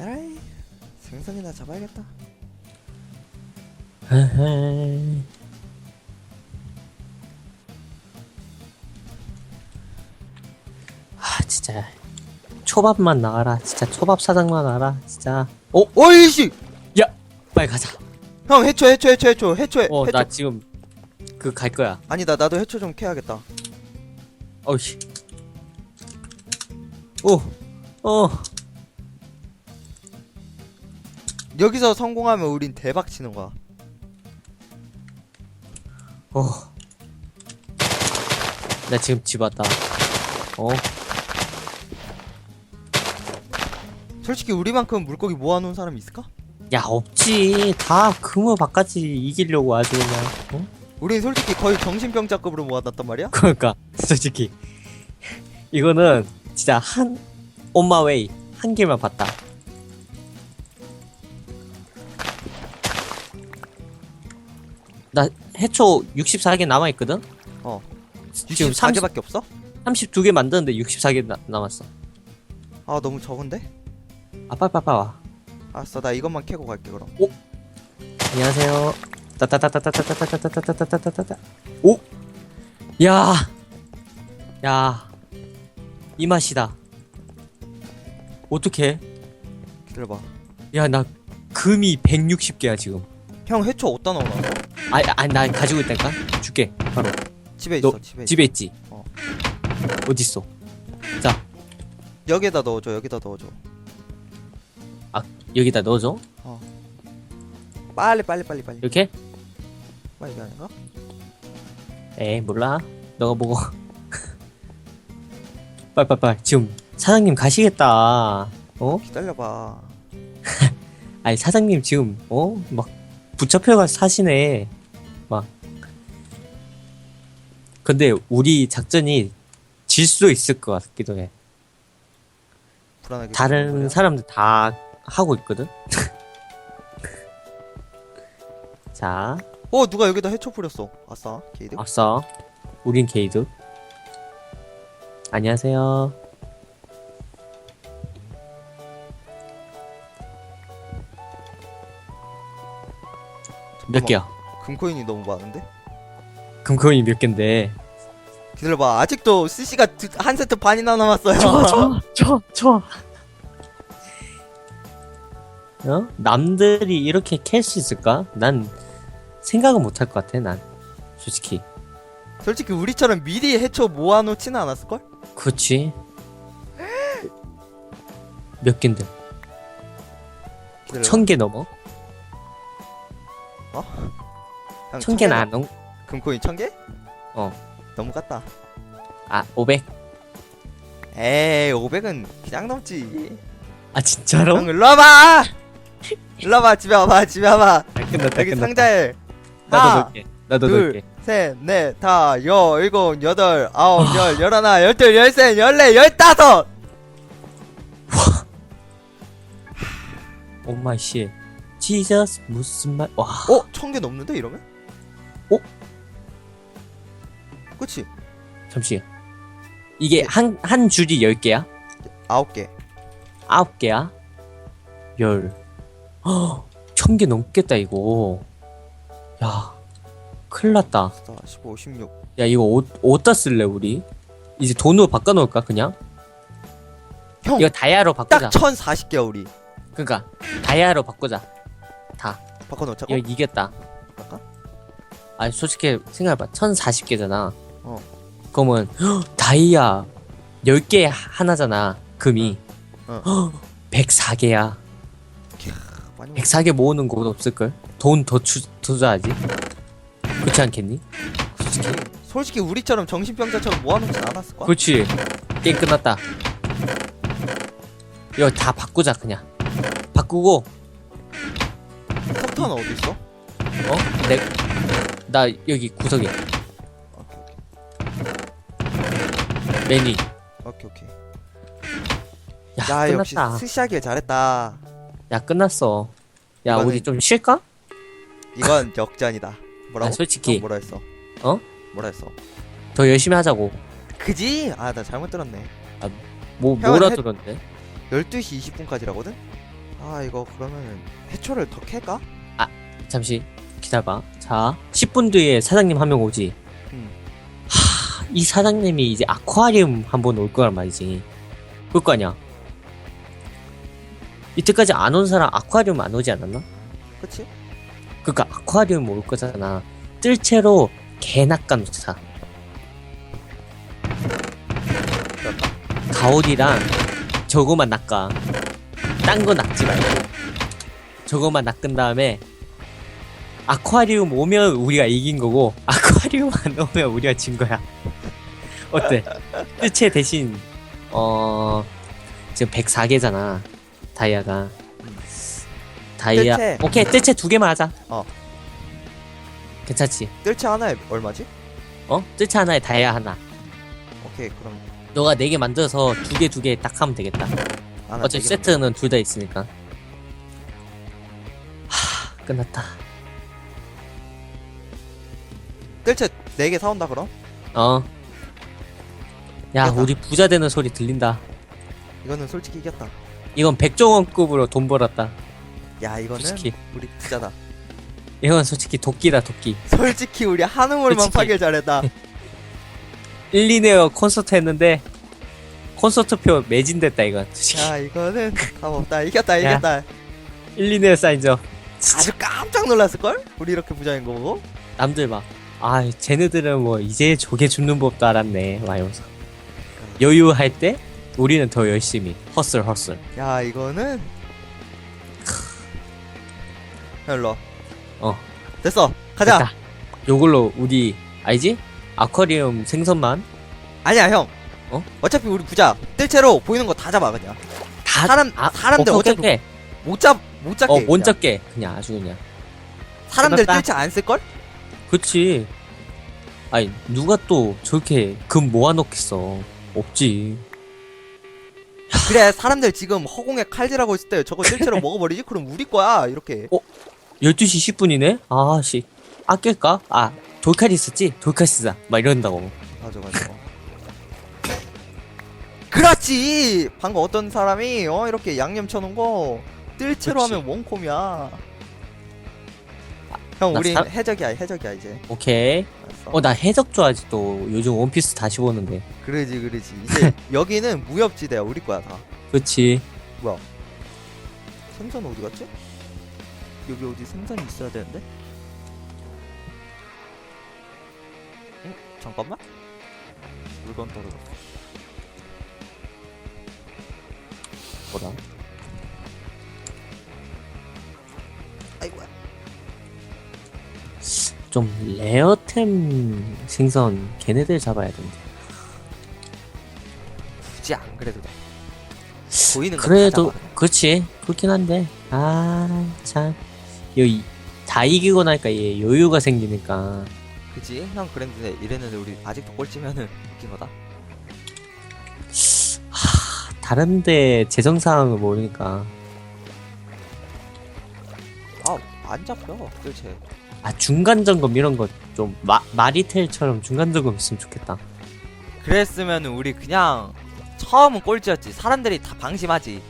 에라이 생선이나 잡아야겠다. 헤헤. 아 진짜. 초밥만 나와라. 진짜 초밥 사장만 나와라. 진짜. 어? 어이씨! 야 빨리 가자. 형 해초 해초 해초 해초 해초 어 해초. 나 지금 그 갈 거야. 아니다 나도 해초 좀 캐야겠다. 어이씨. 오어 여기서 성공하면 우린 대박 치는 거야. 어. 나 지금 집 왔다. 어? 솔직히 우리만큼 물고기 모아놓은 사람 있을까? 야 없지. 다 금호 바까지 이기려고 아주 그냥 어? 우린 솔직히 거의 정신병자급으로 모아놨단 말이야? 그러니까 솔직히. 이거는 진짜 한 온마웨이 한 길만 봤다 나 해초 64개 남아있거든? 어 지금 30, 64개밖에 없어? 32개 만드는데 64개 나, 남았어 아 너무 적은데? 아 빨빨빨 와 알았어 나 이것만 캐고 갈게 그럼 안녕하세요 따따따따따따따따따따따따따따따 오! 야! 야! 이 맛이다 어떡해? 기다려봐 야, 나 금이 160개야, 지금. 형 해초 어디다 넣어놔? 아, 아, 나 가지고 있다니까? 줄게. 바로. 집에 있어 너 집에 있어 집에 있지? 어. 어딨어? 자, 여기다 넣어줘 여기다 넣어줘 여기다 넣어줘. 빨리 빨리 빨리 빨리 이렇게? 빨리 이게 아닌가? 에이, 몰라. 너가 보고. 빨빨빨. 지금 사장님 가시겠다. 어? 기다려봐 아니, 사장님 지금, 어? 막, 붙잡혀가 사시네. 막. 근데 우리 작전이 질 수도 있을 것 같기도 해. 불안하게 다른. 사람들 다 하고 있거든? 자, 어 누가 여기다 해초 뿌렸어 아싸 게이드 아싸. 우린 게이드. 안녕하세요. 몇. 개야? 금코인이 너무 많은데? 금코인이 몇 갠데? 기다려봐 아직도 CC가 한 세트 반이나 남았어요 좋아, 좋아, 좋아, 좋아. 어? 남들이 이렇게 캘 수 있을까? 난 생각은 못 할 것 같아, 난. 솔직히. 솔직히 우리처럼 미리 해초 모아놓지는 않았을걸? 그렇지. 몇 갠데? 기다려봐 천개 넘어? 형, 천 개는 개안 넘, 금코인 천 개? 어. 너무 같다 아, 500? 에이 500은 그냥 넘지 아, 진짜로? 형 일로 와봐 일로 와봐 집에 와봐 집에 와봐 아, 끝났다, 여기 끝났다. 상자에 나도 하나, 넣을게. 나도 둘, 넣을게. 셋, 넷, 다, 여, 일곱, 여덟, 아홉, 열, 열하나, 열둘, 열셋, 열네, 열다섯! 오 마이 씨. 지저스 무슨 말? 와. 어? 천 개 넘는데 이러면? 어? 그치? 잠시. 이게 한, 한 줄이 10개야? 아홉 개 9개야? 열. 허, 천개 넘겠다, 이거. 야. 큰일 났다. 4, 15, 16 야, 이거 옷, 어디다 쓸래, 우리? 이제 돈으로 바꿔놓을까, 그냥? 형! 이거 다이아로 바꾸자. 딱 1040개야 우리 그니까, 다이아로 바꾸자. 다. 바꿔놓자고? 이거 이겼다. 잠깐 아니, 솔직히 생각해봐. 1040개잖아. 어. 그러면, 헉, 다이아 10개 하나잖아. 금이. 어. 헉, 104개야. 많이 104개 모으는 곳 없을걸? 돈 더 투자하지? 그렇지 않겠니? 솔직히, 솔직히 우리처럼 정신병자처럼 모아놓진 않았을걸? 그렇지. 게임 끝났다. 이거 다 바꾸자, 그냥. 바꾸고, 석탄은 어딨어? 어? 내, 나 여기 구석에. 오케이 메뉴. 오케이 오케이 야, 야 역시 끝났다. 스시하길 잘했다 야, 끝났어. 야, 이거는- 우리 좀 쉴까? 이건 역전이다 뭐라고? 아, 솔직히. 형 뭐라 했어? 어? 뭐라 했어? 더 열심히 하자고. 그지? 아 나 잘못 들었네 뭐, 형은 뭐라 해- 들었는데? 12시 20분까지라거든? 아 이거 그러면은 해초를 더 캘까? 잠시 기다려봐. 자, 10분 뒤에 사장님 한 명 오지. 음. 하, 이 사장님이 이제 아쿠아리움 한 번 올 거란 말이지. 올거 아니야. 이때까지 안 온 사람 아쿠아리움 안 오지 않았나? 그치? 그니까 아쿠아리움 올 거잖아. 뜰 채로 개 낚아놓자. 그럴까? 가오리랑 저거만 낚아. 딴 거 낚지 말고. 저거만 낚은 다음에 아쿠아리움 오면 우리가 이긴 거고 아쿠아리움 안 오면 우리가 진 거야. 어때? 뜰채 대신 어 지금 104개잖아. 다이아가. 다이아. 뜰채. 오케이 뜰채 두 개만 하자. 어. 괜찮지? 뜰채 하나에 얼마지? 어? 뜰채 하나에 다이아 하나. 오케이 그럼 너가 네 개 만들어서 두 개 두 개 딱 하면 되겠다. 하나 어차피 세트는 둘 다 있으니까. 하, 끝났다. 뜰채 4개 사온다 그럼? 어. 야, 됐다. 우리 부자 되는 소리 들린다. 이거는 솔직히 이겼다 이건 백종원급으로 돈 벌었다. 야 이거는 솔직히. 우리 부자다 이건 솔직히 도끼다, 도끼. 솔직히 우리 한우물만 솔직히. 파길 잘했다 1, 2네어 콘서트 했는데, 콘서트표 매진됐다, 이건. 솔직히. 야 이거는 답 없다 이겼다 야. 이겼다 1, 2네어 사인저. 아주 깜짝 놀랐을걸? 우리 이렇게 부자인 거 보고 남들 막, 아, 쟤네들은 뭐, 이제 조개 줍는 법도 알았네. 막 이러면서. 여유할 때, 우리는 더 열심히. 헛슬, 헛슬. 야 이거는 일로 와. 어. 됐어 가자 됐다. 요걸로 우리 알지? 아쿠아리움 생선만 아니야 형 어? 어차피 우리 부자 뜰채로 보이는 거 다 잡아 그냥 다 사람- 사람들 오케이, 어차피 오케이. 못잡 못 잡게 어, 못 그냥. 잡게 그냥 아주 그냥. 사람들 끝났다. 뜰채 안 쓸걸? 그렇지. 아니 누가 또 저렇게 금 모아놓겠어. 없지. 그래 사람들 지금 허공에 칼질하고 있을 때 저거 뜰채로 먹어버리지? 그럼 우리 거야 이렇게 12시 10분이네? 아 씨 아낄까? 아 돌칼 있었지? 돌칼 쓰자. 막 이런다고. 맞아 맞아 그렇지 방금 어떤 사람이 어 이렇게 양념 쳐놓은 거 뜰채로 그치. 하면 원콤이야 형 나 우린 사- 해적이야 해적이야 이제 오케이. 알았어. 어 나 해적 좋아하지 또. 요즘 원피스 다시 보는데. 그러지 그러지 이제 여기는 무협지대야 우리 거야 다 그렇지. 생선 어디 갔지? 여기 어디 생선이 있어야 되는데? 응? 잠깐만 물건 떨어졌어 뭐라? 좀 레어템 생선 걔네들 잡아야 된대. 굳이 안 그래도 돼. 보이는 그래도. 그렇지. 그렇긴 한데. 아참다 이기고 나니까 얘 여유가 생기니까. 그치? 형 그랬는데 이랬는데 우리 아직도 꼴찌면은 웃긴 거다. 다른데 재정 상황을 모르니까. 아 안 잡혀 도대체 아 중간 점검 이런 거 좀 마리텔처럼 중간 점검 있으면 좋겠다. 그랬으면 우리 그냥 처음은 꼴찌였지. 사람들이 다 방심하지.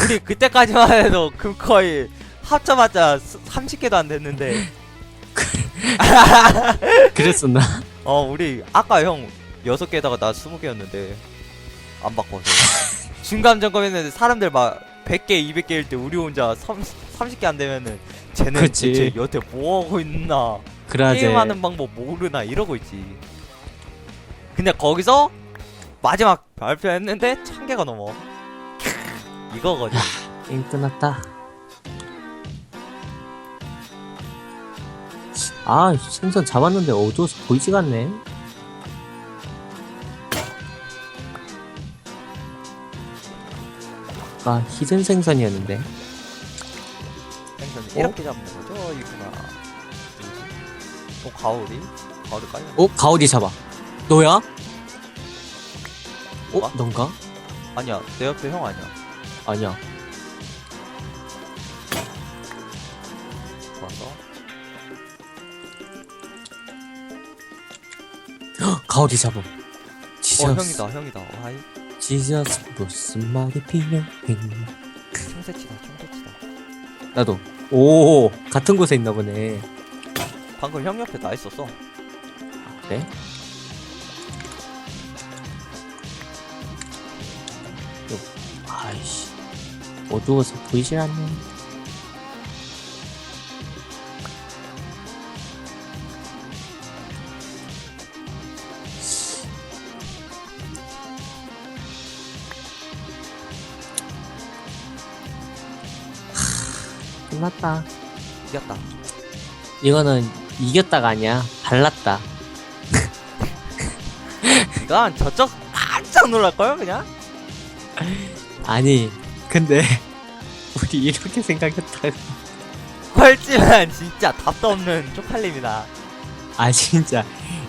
우리 그때까지만 해도 그 거의 합쳐봤자 30개도 안 됐는데. 그랬었나? 어 우리 아까 형 6개에다가 나 20개였는데 안 바꿔서. 중간 점검했는데 사람들 막 100개 200개일 때 우리 혼자 30, 30개 안 되면은 쟤는 그치. 대체 여태 뭐 하고 있나? 그래야지 게임하는 방법 모르나? 이러고 있지. 근데 거기서 마지막 발표했는데 1000개가 넘어. 이거거든. 게임 끝났다. 아 생선 잡았는데 어두워서 보이지가 않네 아 히든 생선이었는데. 생선 어? 이렇게 잡는 거죠? 이구나. 어 가오리? 가오리 깔려 어? 가오리 잡아. 너야? 어? 뭐가? 넌가? 아니야. 내 옆에 형 아니야. 아니야. 좋았어 가오리 잡음. 어 지저스. 형이다 형이다. 와이 지저스 무슨 말이 필요했니 청새치다 청새치다 나도. 오, 같은 곳에 있나 보네. 방금 형 옆에 나 있었어 그래? 어, 아이씨. 어두워서 보이질 않네. 끝났다. 이겼다 이거는 이겼다가 아니야. 발랐다. 이건 저쪽 깜짝 놀랄걸 그냥 아니, 근데 우리 이렇게 생각했다. 꼴찌면 진짜 답도 없는 쪽팔림이다 아 진짜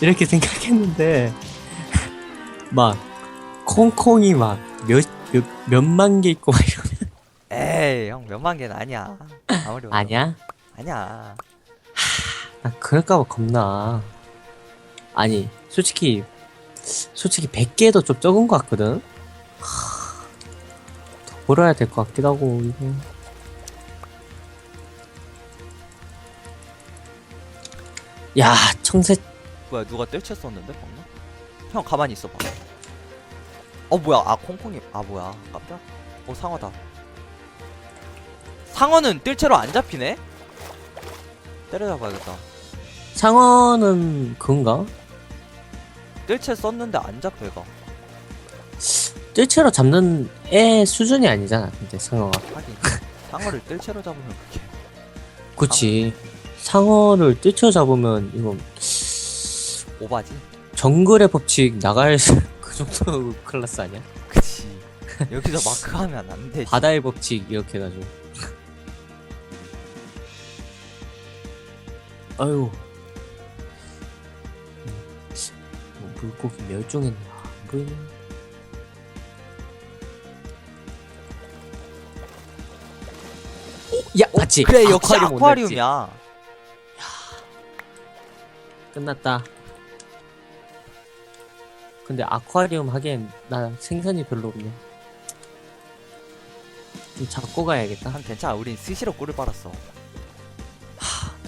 이렇게 생각했는데 막 콩콩이 막 몇 몇 몇만 개 있고 막 이러면 에이 형 몇만 개는 아니야 아무리. 아니야? 아니야 나 그럴까봐 겁나. 아니 솔직히 솔직히 100개도 좀 적은 것 같거든. 하, 더 벌어야 될 것 같기도 하고 이거. 야 청새 뭐야 누가 뜰쳤었는데 방금? 형 가만히 있어봐 어 뭐야 아 콩콩이 아 뭐야 깜짝 어 상어다 상어는 뜰채로 안 잡히네? 때려잡아야겠다. 상어는 그건가? 뜰채 썼는데 안 잡혀 얘가 뜰채로 잡는 애 수준이 아니잖아 근데 상어가. 하긴. 상어를 뜰채로 잡으면 그게. 그치. 상어를 뜰채로 잡으면 이건 오바지? 정글의 법칙 나갈 그 정도 클래스 아니야? 그치. 여기서 마크하면 안 되지. 바다의 법칙 이렇게 해가지고 아유 뭐 물고기 멸종했나 안 보이네 야 맞지? 그래 아쿠아리움 온다 했지? 아쿠아리움이야 끝났다. 근데 아쿠아리움 하기엔 나 생선이 별로 없네. 좀 잡고 가야겠다. 한 괜찮아 우린 스시로 꿀을 빨았어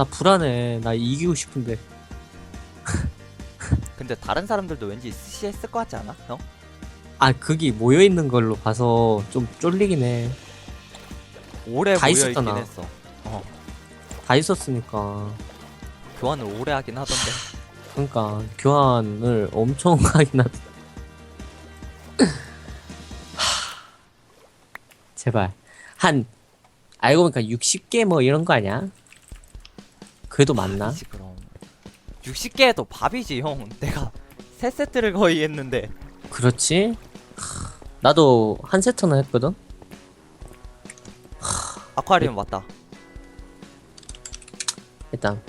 나 불안해. 나 이기고 싶은데. 근데 다른 사람들도 왠지 했을 것 같지 않아? 형? 아, 그게 모여있는 걸로 봐서 좀 쫄리긴 해. 오래 다 모여 있긴 있었잖아. 했어 어다 있었으니까. 교환을 오래 하긴 하던데 그러니까 교환을 엄청 하긴 하다. 제발. 한, 알고 보니까 60개 뭐 이런 거 아니야? 그래도 맞나? 아니지, 그럼. 60개 해도 밥이지 형. 내가 세 세트를 거의 했는데. 그렇지? 하, 나도 한 세트는 했거든? 아쿠아리움 왔다. 일단.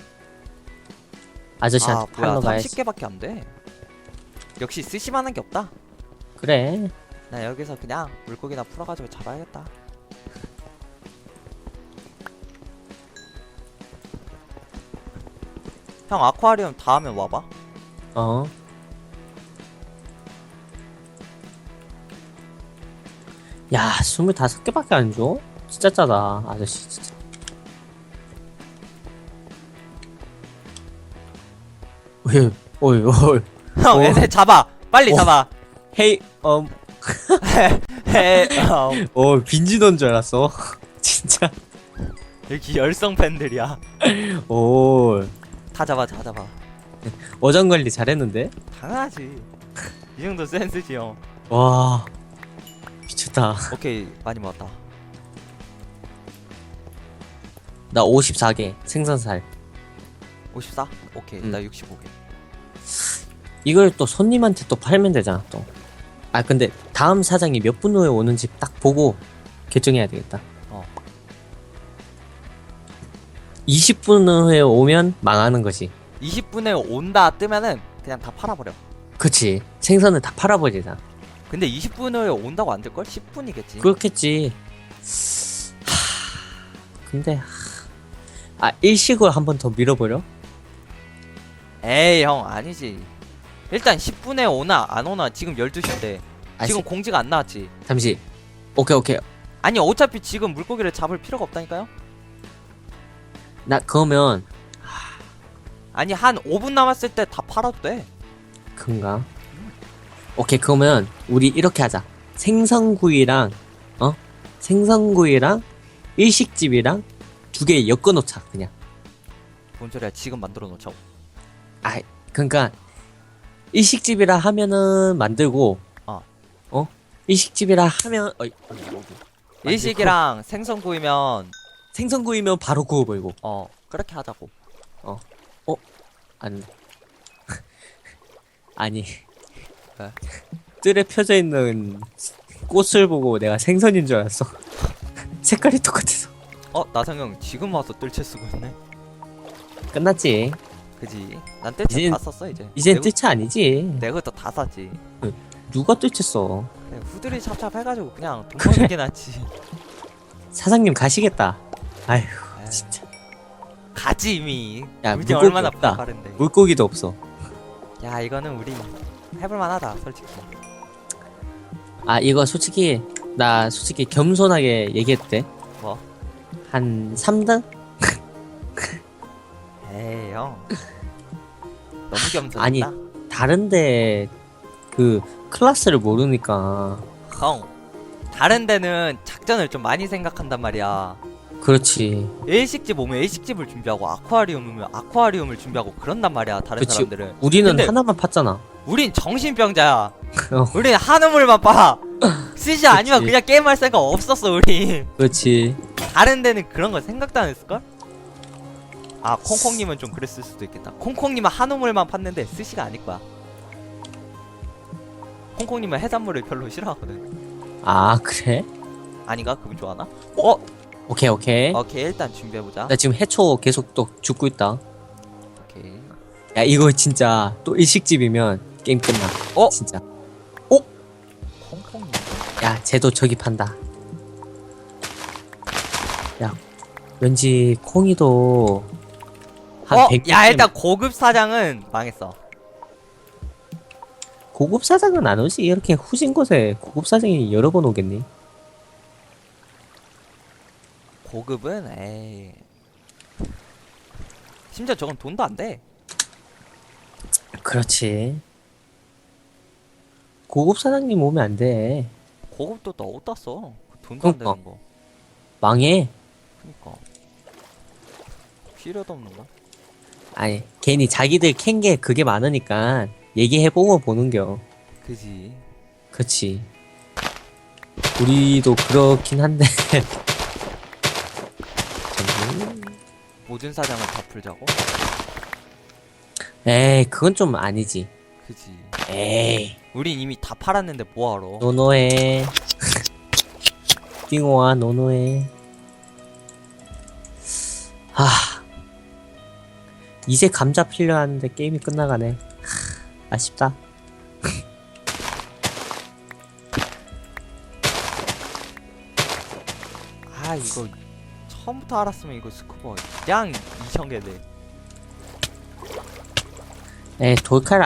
아 아저씨한테 뭐야 팔러 가야지. 30개밖에 안돼. 역시 스시만한 게 없다. 그래. 나 여기서 그냥 물고기나 풀어가지고 잡아야겠다 형 아쿠아리움 다음에 와봐 어 야, 25개밖에 안 줘? 진짜 짜다, 아저씨, 진짜. 어이, 어이, 어이. 형 어. 얘네 잡아 빨리 어. 잡아 헤이, 음, 헤, 어, 어, 빈지던 줄 알았어. 진짜. 여기 열성 팬들이야 오, 다 잡아 다 잡아 어장 관리 잘했는데? 당연하지 이 정도 센스지 형 와, 미쳤다. 오케이 많이 모았다 나 54개, 생선살. 54? 오케이 음. 나 65개 이걸 또 손님한테 또 팔면 되잖아, 또. 아, 근데 다음 사장이 몇 분 후에 오는지 딱 보고 결정해야 되겠다. 20분 후에 오면 망하는 거지. 20분에 온다 뜨면은 그냥 다 팔아버려 그치. 생선을 다 팔아버리자. 근데 20분 후에 온다고 안 될걸? 10분이겠지 그렇겠지. 하... 근데, 하... 아, 일식을 한 번 더 밀어버려? 에이 형 아니지 일단 10분에 오나 안 오나 지금 12시인데 아, 지금 시- 공지가 안 나왔지 잠시. 오케이, 오케이. 아니 어차피 지금 물고기를 잡을 필요가 없다니까요? 나 그러면 아니 한 5분 남았을 때 다 팔아도 돼. 그런가? 오케이 그러면 우리 이렇게 하자. 생선구이랑 어 생선구이랑 일식집이랑 두 개 엮어 놓자 그냥. 뭔 소리야? 지금 만들어 놓자고. 아 그러니까 일식집이라 하면은 만들고 어. 어 일식집이라 하면 어이, 어이, 여기. 만들고, 일식이랑 생선 구이면 생선구이면 바로 구워버리고 어 그렇게 하자고. 안 아니 왜? 뜰에 펴져 있는 꽃을 보고 내가 생선인 줄 알았어. 색깔이 똑같아서 어 나성형 지금 와서 뜰채 쓰고 있네. 끝났지. 그지? 난 뜰채 이젠- 다 썼어 이제. 이젠 뜰채 아니지. 내가 그것도 다 샀지. 누가 뜰채 써? 그래, 후들이 찹찹 해가지고 그냥 돈 버는 게 낫지. 사장님 가시겠다. 아휴 에이, 진짜 가지 이미. 야, 우리 물고기 얼마나 없다. 빠른데. 물고기도 없어. 야 이거는 우리 해볼만하다 솔직히. 아 이거 솔직히 나 솔직히 겸손하게 돼? 뭐? 한 3등? 에이 형. 너무 겸손했다. 아니. 다른데 그 클래스를 모르니까 형. 다른 데는 작전을 좀 많이 생각한단 말이야. 그렇지. 일식집 오면 일식집을 준비하고 아쿠아리움 오면 아쿠아리움을 준비하고 그런단 말이야 다른 그치. 사람들은. 우리는 근데- 하나만 팠잖아. 우린 정신병자야. 어. 우린 한우물만 봐. 스시 아니면 그치. 그냥 게임할 생각 없었어 우리. 그렇지. 다른 데는 그런 거 생각도 안 했을걸? 아 콩콩님은 좀 그랬을 수도 있겠다 콩콩님은 한우물만 팠는데 스시가 아닐 거야 콩콩님은 해산물을 별로 싫어하거든 아 그래? 아닌가? 그분 좋아하나? 어? 오케이 오케이. 오케이 일단 준비해보자 나 지금 해초 계속 또 죽고 있다. 오케이 야 이거 진짜 또 일식집이면 게임 끝나. 어? 진짜. 콩콩님 야 쟤도 저기 판다. 야 왠지 콩이도 한 어? 100. 야 일단 고급 사장은 망했어 고급 사장은 안 오지. 이렇게 후진 곳에 고급 사장이 여러 번 오겠니? 고급은 에이 심지어 저건 돈도 안돼 그렇지. 고급 사장님 오면 안 돼. 고급도 너 어디다 써 돈도 안 그러니까. 되는 거 망해. 그니까 필요도 없는 거 아니 괜히 자기들 캔 게 그게 많으니까 얘기해 보고 보는 겨. 그지 그치. 우리도 그렇긴 한데. 모든 사장은 다 풀자고? 에이, 그건 좀 아니지. 그지 에이, 우린 이미 다 팔았는데 뭐하러 노노해. 띵호아, 노노해. 하. 이제 감자 필요한데 게임이 끝나가네. 하, 아쉽다. 아 이거 처음부터 알았으면 이거 스쿠버. 그냥 2,000개 돼 에이, 돌칼